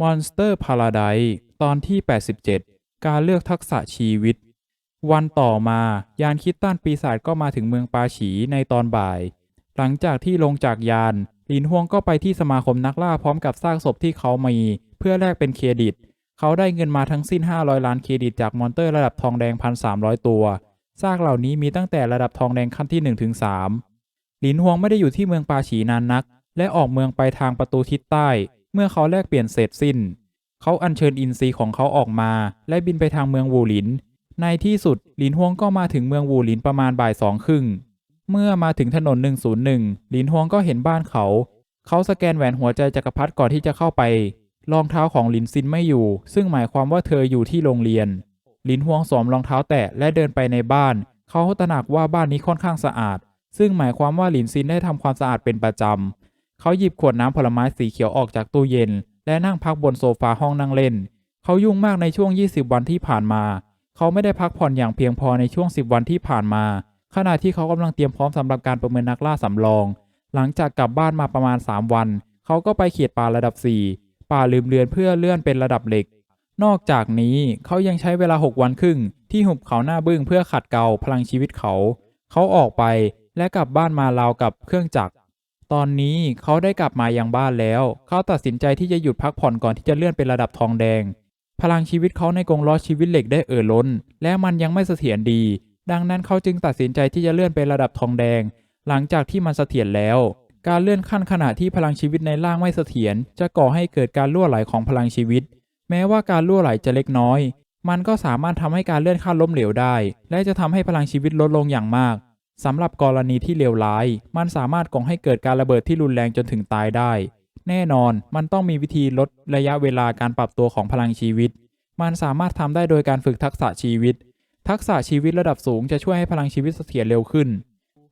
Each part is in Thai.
Monster Paradise ตอนที่ 87 การเลือกทักษะชีวิต วันต่อมา ยานคิดตันปีศาจก็มาถึงเมืองปาฉีในตอนบ่าย หลังจากที่ลงจากยาน ลินฮวงก็ไปที่สมาคมนักล่าพร้อมกับซากศพที่เขามี เพื่อแลกเป็นเครดิต เขาได้เงินมาทั้งสิ้น 500 ล้านเครดิตจากมอนเตอร์ระดับทองแดง 1,300 ตัว ซากเหล่านี้มีตั้งแต่ระดับทองแดงขั้นที่1ถึง3หลินฮวงไม่ได้อยู่ที่เมืองปาฉีนานนัก และออกเมืองไปทางประตูทิศใต้ เมื่อเขาแลกเปลี่ยนเสร็จสิ้น เขาอัญเชิญอินทรีย์ของเขาออกมา และบินไปทางเมืองวูหลิน ในที่สุดหลินฮวงก็มาถึงเมืองวูหลินประมาณบ่ายสองครึ่ง เมื่อมาถึงถนน 101 หลินฮวงก็เห็นบ้านเขา เขาสแกนแหวนหัวใจจักรพรรดิก่อนที่จะเข้าไป รองเท้าของหลินซินไม่อยู่ ซึ่งหมายความว่าเธออยู่ที่โรงเรียน หลินฮวงสวมรองเท้าแตะและเดินไปในบ้าน เขาตระหนักว่าบ้านนี้ค่อนข้างสะอาด ซึ่งหมายความว่าหลินซินได้ทำความสะอาดเป็นประจำ เขาหยิบขวดน้ำผลไม้สีเขียวออกจากตู้เย็น และนั่งพักบนโซฟาห้องนั่งเล่น เขายุ่งมากในช่วง 20 วันที่ผ่านมา เขาไม่ได้พักผ่อนอย่างเพียงพอในช่วง 10 วันที่ผ่านมา ขณะที่เขากำลังเตรียมพร้อมสำหรับการประเมินนักล่าสำรอง หลังจากกลับบ้านมาประมาณ 3 วัน เขาก็ไปเขียดป่าระดับ 4 ป่าลืมเลือนเพื่อเลื่อนเป็นระดับเหล็ก นอกจากนี้เขายังใช้เวลา 6 วันครึ่ง ที่หุบเขาหน้าบึ้งเพื่อขัดเกลาพลังชีวิตเขา เขาออกไปและกลับบ้านมาราวกับเครื่องจักร ตอนนี้เขาได้กลับมายังบ้านแล้ว เขาตัดสินใจที่จะหยุดพักผ่อนก่อนที่จะเลื่อนเป็นระดับทองแดง พลังชีวิตเขาในกรงล้อชีวิตเหล็กได้เอ่อล้น และมันยังไม่เสถียรดี ดังนั้นเขาจึงตัดสินใจที่จะเลื่อนเป็นระดับทองแดง หลังจากที่มันเสถียรแล้ว การเลื่อนขั้นขณะที่พลังชีวิตในร่างไม่เสถียรจะก่อให้เกิดการล่วไหลของพลังชีวิต แม้ว่าการล่วไหลจะเล็กน้อย มันก็สามารถทำให้การเลื่อนขั้นล้มเหลวได้ และจะทำให้พลังชีวิตลดลงอย่างมาก สำหรับกรณีที่เลวร้าย มันสามารถก่อให้เกิดการระเบิดที่รุนแรงจนถึงตายได้ แน่นอนมันต้องมีวิธีลดระยะเวลาการปรับตัวของพลังชีวิต มันสามารถทำได้โดยการฝึกทักษะชีวิต ทักษะชีวิตระดับสูงจะช่วยให้พลังชีวิตเสถียรเร็วขึ้น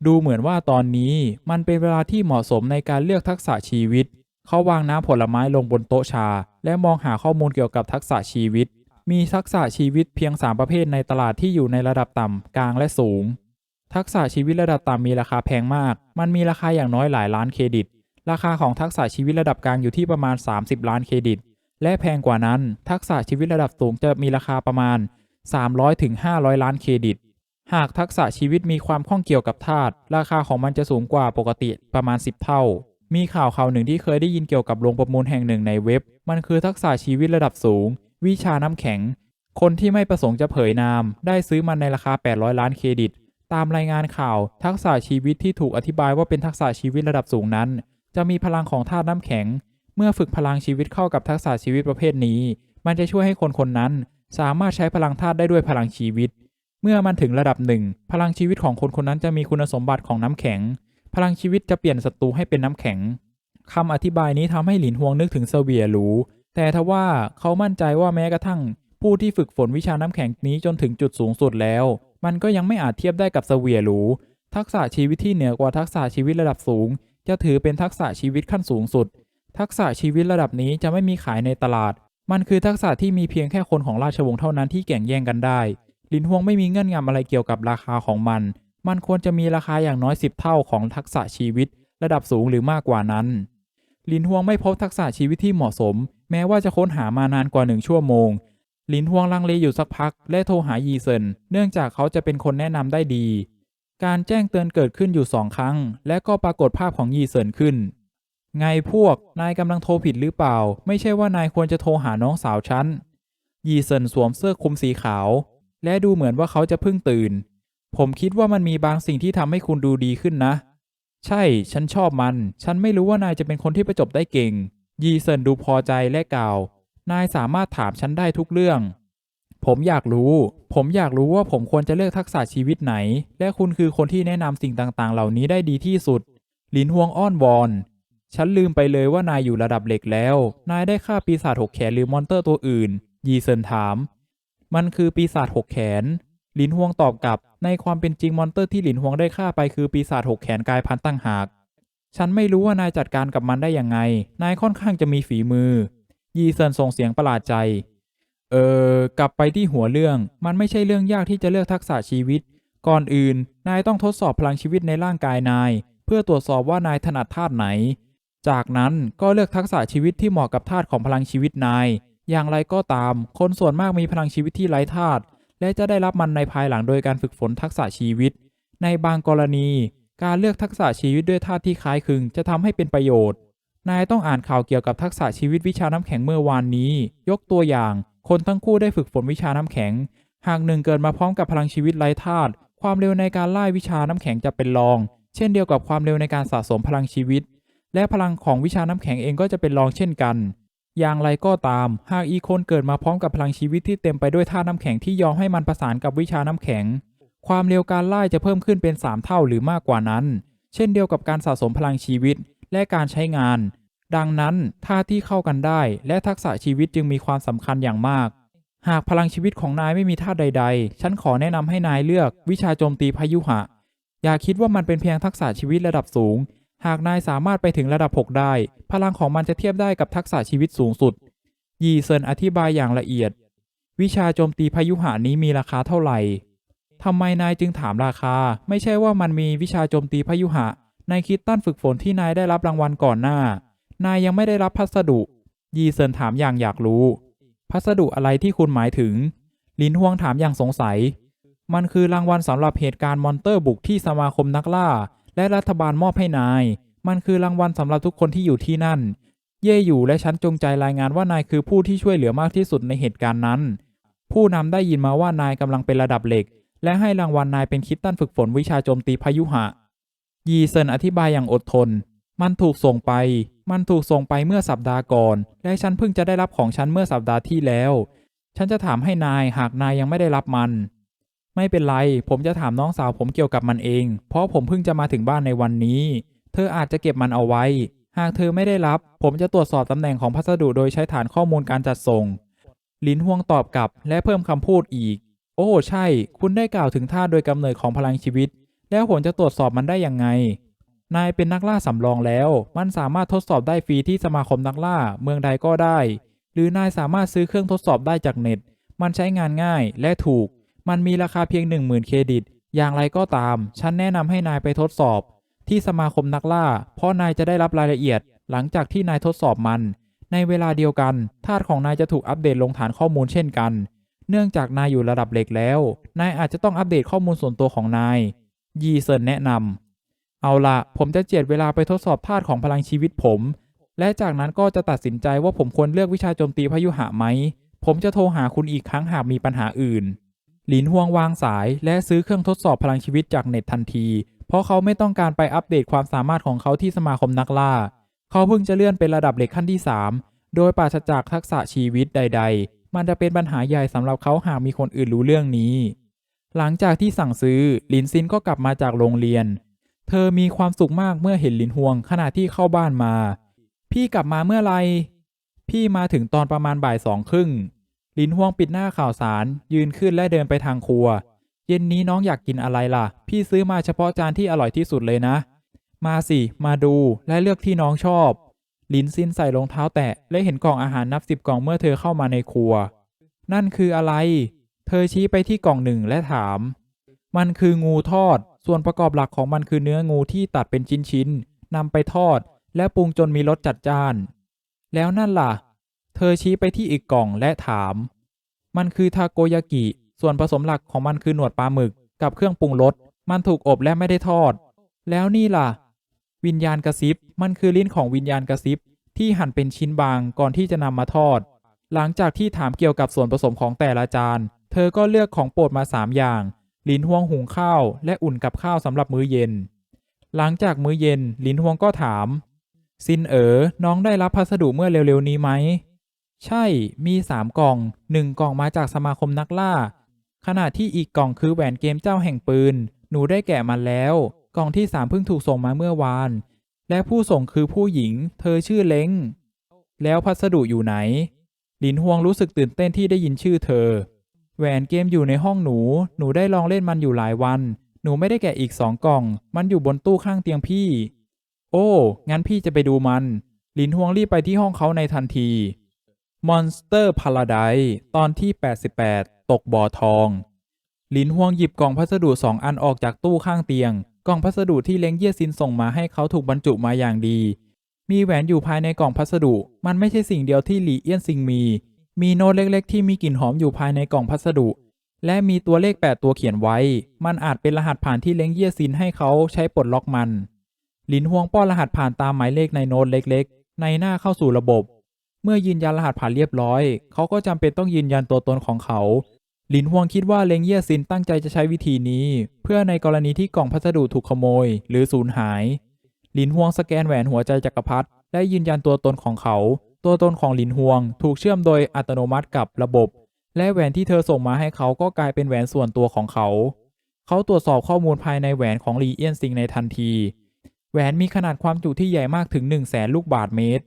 ดูเหมือนว่าตอนนี้มันเป็นเวลาที่เหมาะสมในการเลือกทักษะชีวิต เขาวางน้ำผลไม้ลงบนโต๊ะชา และมองหาข้อมูลเกี่ยวกับทักษะชีวิต มีทักษะชีวิตเพียง 3 ประเภทในตลาดที่อยู่ในระดับต่ำกลางและสูง ทักษะชีวิตระดับต่ำมีราคาแพงมาก มันมีราคาอย่างน้อยหลายล้านเครดิต ราคาของทักษะชีวิตระดับกลางอยู่ที่ประมาณ 30 ล้านเครดิต และแพงกว่านั้น ทักษะชีวิตระดับสูงจะมีราคาประมาณ 300ถึง500 ล้านเครดิต หากทักษะชีวิตมีความข้องเกี่ยวกับธาตุ ราคาของมันจะสูงกว่าปกติประมาณ 10 เท่า มีข่าวข่าวหนึ่งที่เคยได้ยินเกี่ยวกับโรงประมูลแห่งหนึ่งในเว็บ มันคือทักษะชีวิตระดับสูง วิชาน้ำแข็ง คนที่ไม่ประสงค์จะเผยนาม ได้ซื้อมันในราคา 800 ล้านเครดิต ตามรายงานข่าว ทักษะชีวิตที่ถูกอธิบายว่าเป็นทักษะชีวิตระดับสูงนั้น จะมีพลังของธาตุน้ำแข็ง เมื่อฝึกพลังชีวิตเข้ากับทักษะชีวิตประเภทนี้ มันจะช่วยให้คนคนนั้น สามารถใช้พลังธาตุได้ด้วยพลังชีวิต เมื่อมันถึงระดับหนึ่งพลังชีวิตของคนคนนั้นจะมีคุณสมบัติของน้ำแข็ง พลังชีวิตจะเปลี่ยนศัตรูให้เป็นน้ำแข็งคำอธิบายนี้ทำให้หลินฮวงนึกถึงเซเวียหรูแต่ทว่าเขามั่นใจว่าแม้กระทั่ง ผู้ที่ฝึกฝนวิชาน้ำแข็งนี้จนถึงจุดสูงสุดแล้ว มันก็ยังไม่อาจเทียบได้กับเซเวียหรูทักษะชีวิตที่เหนือกว่าทักษะชีวิตระดับสูง จะถือเป็นทักษะชีวิตขั้นสูงสุด ทักษะชีวิตระดับนี้จะไม่มีขายในตลาด มันคือทักษะที่มีเพียงแค่คนของราชวงศ์เท่านั้นที่แข่งแย่งกันได้ ลินฮวงไม่มีเงื่อนงำอะไรเกี่ยวกับราคาของมัน มันควรจะมีราคาอย่างน้อย 10 เท่าของทักษะชีวิต ระดับสูงหรือมากกว่านั้น ลินฮวงไม่พบทักษะชีวิตที่เหมาะสม แม้ว่าจะค้นหามานานกว่าหนึ่งชั่วโมง ลินฮวงลังเลอยู่สักพัก และโทรหายีเซินเนื่องจากเขาจะเป็นคนแนะนำได้ดี การแจ้งเตือนเกิดขึ้นอยู่สองครั้ง และก็ปรากฏภาพของยีเซินขึ้น ไงพวกนายกำลังโทรผิดหรือเปล่า ไม่ใช่ว่านายควรจะโทรหาน้องสาวฉันยีเซินสวมเสื้อคลุมสีขาว และดูเหมือนว่าเขาจะเพิ่งตื่น ผมคิดว่ามันมีบางสิ่งที่ทำให้คุณดูดีขึ้นนะ ใช่ ฉันชอบมัน ฉันไม่รู้ว่านายจะเป็นคนที่ประจบได้เก่ง ยีเซินดูพอใจและกล่าว นายสามารถถามฉันได้ทุกเรื่อง ผมอยากรู้ ผมอยากรู้ว่าผมควรจะเลือกทักษะชีวิตไหน และคุณคือคนที่แนะนำสิ่งต่างๆ เหล่านี้ได้ดีที่สุด ลินฮวงอ้อนวอน ฉันลืมไปเลยว่านายอยู่ระดับเหล็กแล้ว นายได้ฆ่าปีศาจหกแขนหรือมอนเตอร์ตัวอื่น ยีเซินถาม มันคือปีศาจหกแขนหลินฮวงตอบกลับ ในความเป็นจริงมอนเตอร์ที่หลินฮวงได้ฆ่าไปคือปีศาจหกแขนกายพันตั้งหาก ฉันไม่รู้ว่านายจัดการกับมันได้ยังไง นายค่อนข้างจะมีฝีมือ ยีเซินส่งเสียงประหลาดใจ เออ กลับไปที่หัวเรื่อง มันไม่ใช่เรื่องยากที่จะเลือกทักษะชีวิต ก่อนอื่น นายต้องทดสอบพลังชีวิตในร่างกายนาย เพื่อตรวจสอบว่านายถนัดธาตุไหน จากนั้นก็เลือกทักษะชีวิตที่เหมาะกับธาตุของพลังชีวิตนาย อย่างไรก็ตาม คนส่วนมากมีพลังชีวิตที่ไร้ธาตุ และจะได้รับมันในภายหลังโดยการฝึกฝนทักษะชีวิต ในบางกรณี การเลือกทักษะชีวิตด้วยธาตุที่คล้ายคลึงจะทำให้เป็นประโยชน์ นายต้องอ่านข่าวเกี่ยวกับทักษะชีวิตวิชาน้ำแข็งเมื่อวานนี้ ยกตัวอย่าง คนทั้งคู่ได้ฝึกฝนวิชาน้ำแข็ง หากหนึ่งเกิดมาพร้อมกับพลังชีวิตไร้ธาตุความเร็วในการไล่วิชาน้ำแข็งจะเป็นรอง เช่นเดียวกับความเร็วในการสะสมพลังชีวิต และพลังของวิชาน้ำแข็งเองก็จะเป็นรองเช่นกัน อย่างไรก็ตาม หากอีกคนเกิดมาพร้อมกับพลังชีวิตที่เต็มไปด้วยธาตุน้ำแข็งที่ยอมให้มันประสานกับวิชาน้ำแข็ง ความเร็วการไล่จะเพิ่มขึ้นเป็น 3 เท่าหรือมากกว่านั้น เช่นเดียวกับการสะสมพลังชีวิต และการใช้งาน ดังนั้นท่าที่เข้ากันได้และทักษะชีวิตจึงมีความสำคัญอย่างมาก หากพลังชีวิตของนายไม่มีท่าใด ๆ ฉันขอแนะนำให้นายเลือกวิชาโจมตีพายุหะ อย่าคิดว่ามันเป็นเพียงทักษะชีวิตระดับสูง หากนายสามารถไปถึงระดับ 6 ได้ พลังของมันจะเทียบได้กับทักษะชีวิตสูงสุด ยีเซินอธิบายอย่างละเอียด วิชาโจมตีพายุหะนี้มีราคาเท่าไหร่ทำไมนายจึงถามราคา ไม่ใช่ว่ามันมีวิชาโจมตีพายุหะ ในคิดตั้นฝึกฝนที่นายได้รับรางวัลก่อนหน้า นายยังไม่ได้รับพัสดุ ยีเซินถามอย่างอยากรู้ พัสดุอะไรที่คุณหมายถึง ลินฮวงถามอย่างสงสัย มันคือรางวัลสำหรับเหตุการณ์มอนเตอร์บุกที่สมาคมนักล่า และรัฐบาลมอบให้นาย มันคือรางวัลสำหรับทุกคนที่อยู่ที่นั่น เย่อยู่และฉันจงใจรายงานว่านายคือผู้ที่ช่วยเหลือมากที่สุดในเหตุการณ์นั้น ผู้นำได้ยินมาว่านายกำลังเป็นระดับเหล็ก และให้รางวัลนายเป็นคิดตันฝึกฝนวิชาโจมตีพายุหะ ยีเซินอธิบายอย่างอดทน มันถูกส่งไป มันถูกส่งไปเมื่อสัปดาห์ก่อน และฉันเพิ่งจะได้รับของฉันเมื่อสัปดาห์ที่แล้ว ฉันจะถามให้นายหากนายยังไม่ได้รับมัน ไม่เป็นไร ผมจะถามน้องสาวผมเกี่ยวกับมันเอง เพราะผมเพิ่งจะมาถึงบ้านในวันนี้ เธออาจจะเก็บมันเอาไว้ หากเธอไม่ได้รับ ผมจะตรวจสอบตำแหน่งของพัสดุโดยใช้ฐานข้อมูลการจัดส่ง ลินฮวงตอบกลับและเพิ่มคำพูดอีก โอ้ใช่ คุณได้กล่าวถึงท่าโดยกำเนิดของพลังชีวิต แล้วผมจะตรวจสอบมันได้ยังไง นายเป็นนักล่าสำรองแล้ว มันสามารถทดสอบได้ฟรีที่สมาคมนักล่าเมืองใดก็ได้ หรือนายสามารถซื้อเครื่องทดสอบได้จากเน็ต มันใช้งานง่ายและถูก มันมีราคาเพียง 10,000 เครดิต อย่างไรก็ตาม ฉันแนะนำให้นายไปทดสอบ ที่สมาคมนักล่า เพราะนายจะได้รับรายละเอียด หลังจากที่นายทดสอบมัน ในเวลาเดียวกันธาตุของนายจะถูกอัปเดตลงฐานข้อมูลเช่นกัน เนื่องจากนายอยู่ระดับเหล็กแล้ว นายอาจจะต้องอัปเดตข้อมูลส่วนตัวของนาย ยีเซินแนะนำเอาละผมจะเจียดเวลาไปทดสอบธาตุของพลังชีวิตผม และจากนั้นก็จะตัดสินใจว่าผมควรเลือกวิชาโจมตีพายุหะไหม ผมจะโทรหาคุณอีกครั้งหากมีปัญหาอื่น หลินฮวงวางสายและซื้อเครื่องทดสอบพลังชีวิตจากเน็ตทันที เพราะเขาไม่ต้องการไปอัปเดตความสามารถของเขาที่สมาคมนักล่า เขาเพิ่งจะเลื่อนเป็นระดับเหล็กขั้นที่ 3 โดยปราศจากทักษะชีวิตใด ๆ มันจะเป็นปัญหาใหญ่สำหรับเขาหากมีคนอื่นรู้เรื่องนี้ หลังจากที่สั่งซื้อลินซินก็กลับมาจากโรงเรียน เธอมีความสุขมากเมื่อเห็นลินฮวงขณะที่เข้าบ้านมา พี่กลับมาเมื่อไหรพี่มาถึงตอนประมาณบ่ายสองครึ่งลินฮวงปิดหน้าข่าวสาร ยืนขึ้นและเดินไปทางครัว เย็นนี้น้องอยากกินอะไรล่ะ พี่ซื้อมาเฉพาะจานที่อร่อยที่สุดเลยนะ มาสิ มาดูและเลือกที่น้องชอบลินซินใส่รองเท้าแตะและเห็นกล่องอาหารนับสิบกล่องเมื่อเธอเข้ามาในครัว นั่นคืออะไร เธอชี้ไปที่กล่องหนึ่งและถาม มันคืองูทอด ส่วนประกอบหลักของมันคือเนื้องูที่ตัดเป็นชิ้นๆนำไปทอด และปรุงจนมีรสจัดจ้าน แล้วนั่นล่ะ เธอชี้ไปที่อีกกล่องและถาม มันคือทาโกยากิ ส่วนผสมหลักของมันคือหนวดปลาหมึก กับเครื่องปรุงรส มันถูกอบและไม่ได้ทอด แล้วนี่ล่ะ วิญญาณกระซิบ มันคือลิ้นของวิญญาณกระซิบ ที่หั่นเป็นชิ้นบางก่อนที่จะนำมาทอด หลังจากที่ถามเกี่ยวกับส่วนผสมของแต่ละจาน เธอก็เลือกของโปรดมาสามอย่าง ลินฮวงหุงข้าว และอุ่นกับข้าวสำหรับมื้อเย็น หลังจากมื้อเย็น ลินฮวงก็ถาม ซินเอ๋อน้องได้รับพัสดุเมื่อเร็วๆนี้ไหม ใช่ มีสามกล่องหนึ่งกล่องมาจากสมาคมนักล่า ขณะที่อีกกล่องคือแหวนเกมเจ้าแห่งปืน หนูได้แกะมันแล้ว กล่องที่สามเพิ่งถูกส่งมาเมื่อวาน และผู้ส่งคือผู้หญิง เธอชื่อเล้ง แล้วพัสดุอยู่ไหน ลินฮวงรู้สึกตื่นเต้นที่ได้ยินชื่อเธอ แหวนเกมอยู่ในห้องหนู หนูได้ลองเล่นมันอยู่หลายวัน หนูไม่ได้แกะอีกสองกล่อง มันอยู่บนตู้ข้างเตียงพี่ โอ้ งั้นพี่จะไปดูมัน ลินฮวงรีบไปที่ห้องเขาในทันที Monster Paradise ตอนที่ 88 ตกบ่อทอง ลินฮวงหยิบกล่องพัสดุสองอันออกจากตู้ข้างเตียง กล่องพัสดุที่เล้งเยี่ยซินส่งมาให้เขาถูกบรรจุมาอย่างดี มีแหวนอยู่ภายในกล่องพัสดุ มันไม่ใช่สิ่งเดียวที่หลีเอี้ยนซิงมี มีโน้ตเล็กๆ ที่มีกลิ่นหอมอยู่ภายในกล่องพัสดุ และมีตัวเลข 8 ตัวเขียนไว้ มันอาจเป็นรหัสผ่านที่เล้งเยี่ยซินให้เขาใช้ปลดล็อกมัน หลินฮวงป้อนรหัสผ่านตามหมายเลขในโน้ตเล็กๆ ในหน้าเข้าสู่ระบบ เมื่อยืนยันรหัสผ่านเรียบร้อย เขาก็จำเป็นต้องยืนยันตัวตนของเขาหลินฮวงคิดว่าเล้งเยี่ยซินตั้งใจจะใช้วิธีนี้ เพื่อในกรณีที่กล่องพัสดุถูกขโมย หรือสูญหาย หลินฮวงสแกนแหวนหัวใจจักรพรรดิและยืนยันตัวตนของเขา ตัวตนของหลินฮวง ถูกเชื่อมโดยอัตโนมัติกับระบบ และแหวนที่เธอส่งมาให้เขาก็กลายเป็นแหวนส่วนตัวของเขา เขาตรวจสอบข้อมูลภายในแหวนของลีเอียนซิงในทันที แหวนมีขนาดความจุที่ใหญ่มากถึง 1 0 0 0 0แสนลูกบาศก์เมตร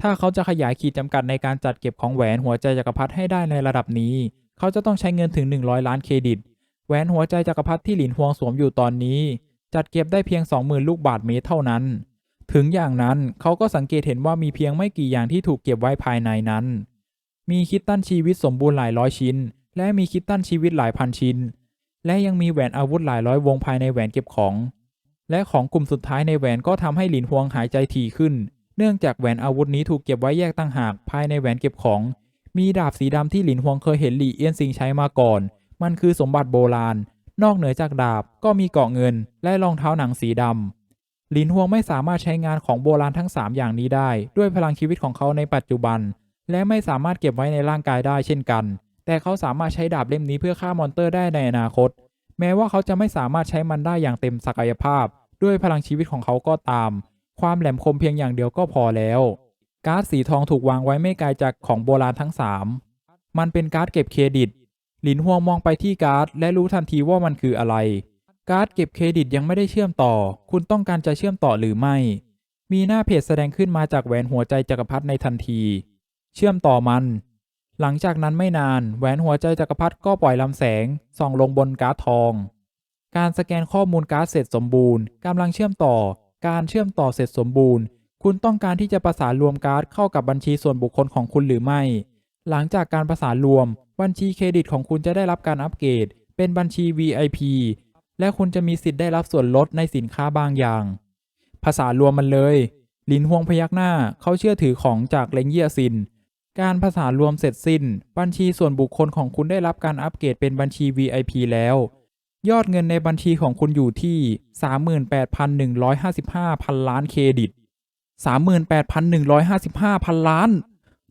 ถ้าเขาจะขยายขีดจำกัดในการจัดเก็บของแหวนหัวใจจักรพรรดิให้ได้ในระดับนี้ เขาจะต้องใช้เงินถึง 100 ล้านเครดิต แหวนหัวใจจักรพรรดิที่หลินฮวงสวมอยู่ตอนนี้ จัดเก็บได้เพียง 20,000 ลูกบาศก์เมตรเท่านั้น ถึงอย่างนั้นเขาก็สังเกตเห็นว่ามีเพียงไม่กี่อย่างที่ถูกเก็บไว้ภายในนั้น มีคิตตันชีวิตสมบูรณ์หลายร้อยชิ้น และมีคิตตันชีวิตหลายพันชิ้น และยังมีแหวนอาวุธหลายร้อยวงภายในแหวนเก็บของ และของกลุ่มสุดท้ายในแหวนก็ทำให้หลินฮวงหายใจถี่ขึ้น เนื่องจากแหวนอาวุธนี้ถูกเก็บไว้แยกตั้งหากภายในแหวนเก็บของ มีดาบสีดำที่หลินฮวงเคยเห็นหลี่เอี้ยนซิงใช้มาก่อน มันคือสมบัติโบราณ นอกเหนือจากดาบก็มีเกาะเงิน และรองเท้าหนังสีดำ หลินฮวงไม่สามารถใช้งานของโบราณทั้ง 3 อย่างนี้ได้ ด้วยพลังชีวิตของเขาในปัจจุบัน และไม่สามารถเก็บไว้ในร่างกายได้เช่นกัน แต่เขาสามารถใช้ดาบเล่มนี้เพื่อฆ่ามอนเตอร์ได้ในอนาคต แม้ว่าเขาจะไม่สามารถใช้มันได้อย่างเต็มศักยภาพ ด้วยพลังชีวิตของเขาก็ตาม ความแหลมคมเพียงอย่างเดียวก็พอแล้ว การ์ดสีทองถูกวางไว้ไม่ไกลจากของโบราณทั้ง 3 มันเป็นการ์ดเก็บเครดิต หลินฮวงมองไปที่การ์ดและรู้ทันทีว่ามันคืออะไร การ์ดเก็บเครดิตยังไม่ได้เชื่อมต่อ คุณต้องการจะเชื่อมต่อหรือไม่ มีหน้าเพจแสดงขึ้นมาจากแหวนหัวใจจักรพรรดิในทันที เชื่อมต่อมัน หลังจากนั้นไม่นานแหวนหัวใจจักรพรรดิก็ปล่อยลำแสงส่องลงบนการ์ดทอง การสแกนข้อมูลการ์ดเสร็จสมบูรณ์กำลังเชื่อมต่อ การเชื่อมต่อเสร็จสมบูรณ์ คุณต้องการที่จะประสานรวมการ์ดเข้ากับบัญชีส่วนบุคคลของคุณหรือไม่ หลังจากการประสานรวม บัญชีเครดิตของคุณจะได้รับการอัปเกรดเป็นบัญชี VIP และคุณจะมีสิทธิ์ได้รับส่วนลดในสินค้าบางอย่าง ภาษารวมมันเลย ลินฮวงพยักหน้าเขาเชื่อถือของจากเลงเยียซิน การภาษารวมเสร็จสิ้น บัญชีส่วนบุคคลของคุณได้รับการอัปเกรดเป็นบัญชี VIP แล้ว ยอดเงินในบัญชีของคุณอยู่ที่ 38,155พันล้านเครดิต 38,155พันล้าน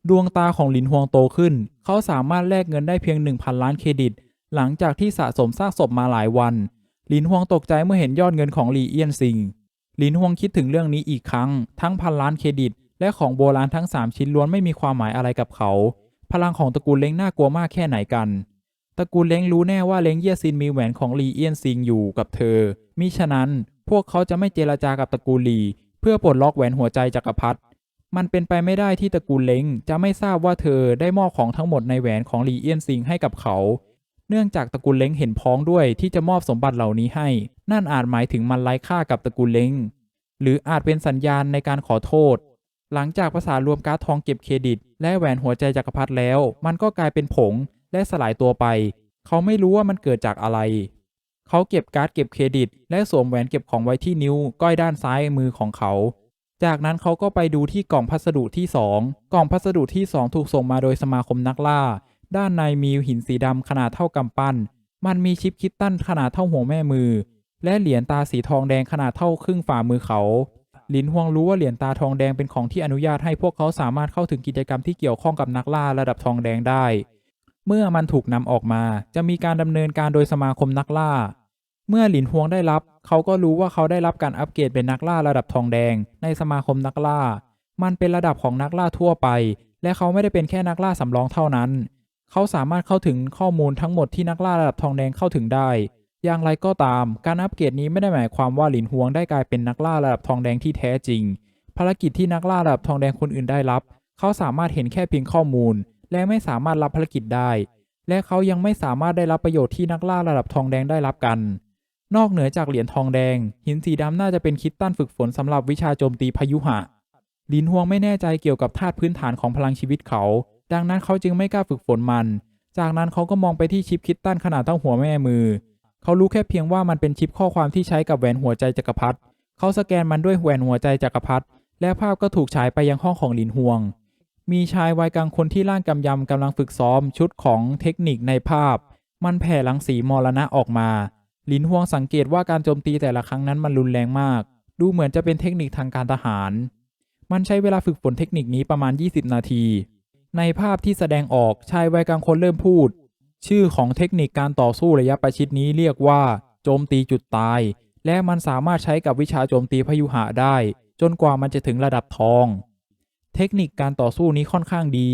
ดวงตาของหลินฮวงโตขึ้น เขาสามารถแลกเงินได้เพียง 1,000 ล้านเครดิต หลังจากที่สะสมซากศพมาหลายวัน หลินฮวงตกใจเมื่อเห็นยอดเงินของหลีเอียนซิง หลินฮวงคิดถึงเรื่องนี้อีกครั้ง ทั้งพันล้านเครดิต และของโบราณทั้ง 3 ชิ้นล้วนไม่มีความหมายอะไรกับเขา พลังของตระกูลเล้งน่ากลัวมากแค่ไหนกัน ตระกูลเล้งรู้แน่ว่าเล้งเยี่ยซินมีแหวนของหลีเอียนซิงอยู่กับเธอ มิฉะนั้นพวกเขาจะไม่เจรจากับตระกูลหลี เพื่อปลดล็อกแหวนหัวใจจักรพรรดิ มันเป็นไปไม่ได้ที่ตระกูลเล้งจะไม่ทราบว่าเธอได้มอบของทั้งหมดในแหวนของหลีเอียนซิงให้กับเขา เนื่องจากตระกูลเล้งเห็นพ้องด้วยที่จะมอบสมบัติเหล่านี้ให้ นั่นอาจหมายถึงมันไร้ค่ากับตระกูลเล้ง หรืออาจเป็นสัญญาณในการขอโทษ หลังจากภาษารวมการ์ดทองเก็บเครดิต และแหวนหัวใจจักรพรรดิแล้ว มันก็กลายเป็นผงและสลายตัวไป เขาไม่รู้ว่ามันเกิดจากอะไร เขาเก็บการ์ดเก็บเครดิต และสวมแหวนเก็บของไว้ที่นิ้วก้อยด้านซ้ายมือของเขา จากนั้นเขาก็ไปดูที่กล่องพัสดุที่ 2 กล่องพัสดุที่ 2 ถูกส่งมาโดยสมาคมนักล่า ด้านในมีหินสีดำขนาดเท่ากำปั้น มันมีชิปคิตตันขนาดเท่าหัวแม่มือ และเหรียญตาสีทองแดงขนาดเท่าครึ่งฝ่ามือเขาหลินฮวงรู้ว่าเหรียญตาทองแดงเป็นของที่อนุญาตให้พวกเขาสามารถเข้าถึงกิจกรรมที่เกี่ยวข้องกับนักล่าระดับทองแดงได้ เมื่อมันถูกนำออกมา จะมีการดำเนินการโดยสมาคมนักล่า เมื่อหลินฮวงได้รับ เขาก็รู้ว่าเขาได้รับการอัปเกรดเป็นนักล่าระดับทองแดง ในสมาคมนักล่า มันเป็นระดับของนักล่าทั่วไป และเขาไม่ได้เป็นแค่นักล่าสำรองเท่านั้น เขาสามารถเข้าถึงข้อมูลทั้งหมดที่นักล่าระดับทองแดงเข้าถึงได้ อย่างไรก็ตาม การอัปเกรดนี้ไม่ได้หมายความว่าหลินฮวงได้กลายเป็นนักล่าระดับทองแดงที่แท้จริง ภารกิจที่นักล่าระดับทองแดงคนอื่นได้รับ เขาสามารถเห็นแค่เพียงข้อมูล และไม่สามารถรับภารกิจได้ และเขายังไม่สามารถได้รับประโยชน์ที่นักล่าระดับทองแดงได้รับกัน นอกเหนือจากเหรียญทองแดง หินสีดำน่าจะเป็นคิดตันฝึกฝนสำหรับวิชาโจมตีพายุหะลินฮวงไม่แน่ใจเกี่ยวกับธาตุพื้นฐานของพลังชีวิตเขา ดังนั้นเขาจึงไม่กล้าฝึกฝนมัน จากนั้นเขาก็มองไปที่ชิปคิดตันขนาดเท่าหัวแม่มือ เขารู้แค่เพียงว่ามันเป็นชิปข้อความที่ใช้กับแหวนหัวใจจักรพรรดิเขาสแกนมันด้วยแหวนหัวใจจักรพรรดิและภาพก็ถูกฉายไปยังห้องของหลินฮวง มีชายวัยกลางคนที่ร่างกำยำกำลังฝึกซ้อมชุดของเทคนิคในภาพ มันแผ่รังสีมรณะออกมาหลินฮวงสังเกตว่าการโจมตีแต่ละครั้งนั้นมันรุนแรงมาก ดูเหมือนจะเป็นเทคนิคทางการทหาร มันใช้เวลาฝึกฝนเทคนิคนี้ประมาณ 20 นาที ในภาพที่แสดงออกชายวัยกลางคนเริ่มพูด ชื่อของเทคนิคการต่อสู้ระยะประชิดนี้เรียกว่า โจมตีจุดตาย และมันสามารถใช้กับวิชาโจมตีพยุหะได้ จนกว่ามันจะถึงระดับทอง เทคนิคการต่อสู้นี้ค่อนข้างดี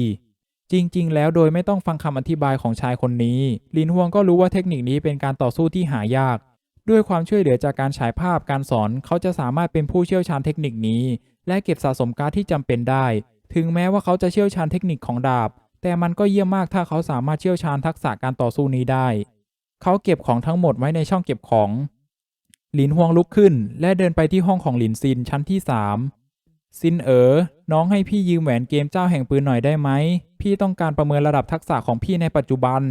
จริงๆ แล้วโดยไม่ต้องฟังคำอธิบายของชายคนนี้ ลินฮวงก็รู้ว่าเทคนิคนี้เป็นการต่อสู้ที่หายาก ด้วยความช่วยเหลือจากการฉายภาพการสอน เขาจะสามารถเป็นผู้เชี่ยวชาญเทคนิคนี้ และเก็บสะสมการ์ดที่จำเป็นได้ ถึงแม้ว่าเขาจะเชี่ยวชาญเทคนิคของดาบ แต่มันก็เยี่ยมมากถ้าเขาสามารถเชี่ยวชาญทักษะการต่อสู้นี้ได้ เขาเก็บของทั้งหมดไว้ในช่องเก็บของ หลินฮวงลุกขึ้น และเดินไปที่ห้องของหลินซินชั้นที่สามซินเอ๋อ น้องให้พี่ยืมแหวนเกมเจ้าแห่งปืนหน่อยได้ไหม พี่ต้องการประเมินระดับทักษะของพี่ในปัจจุบัน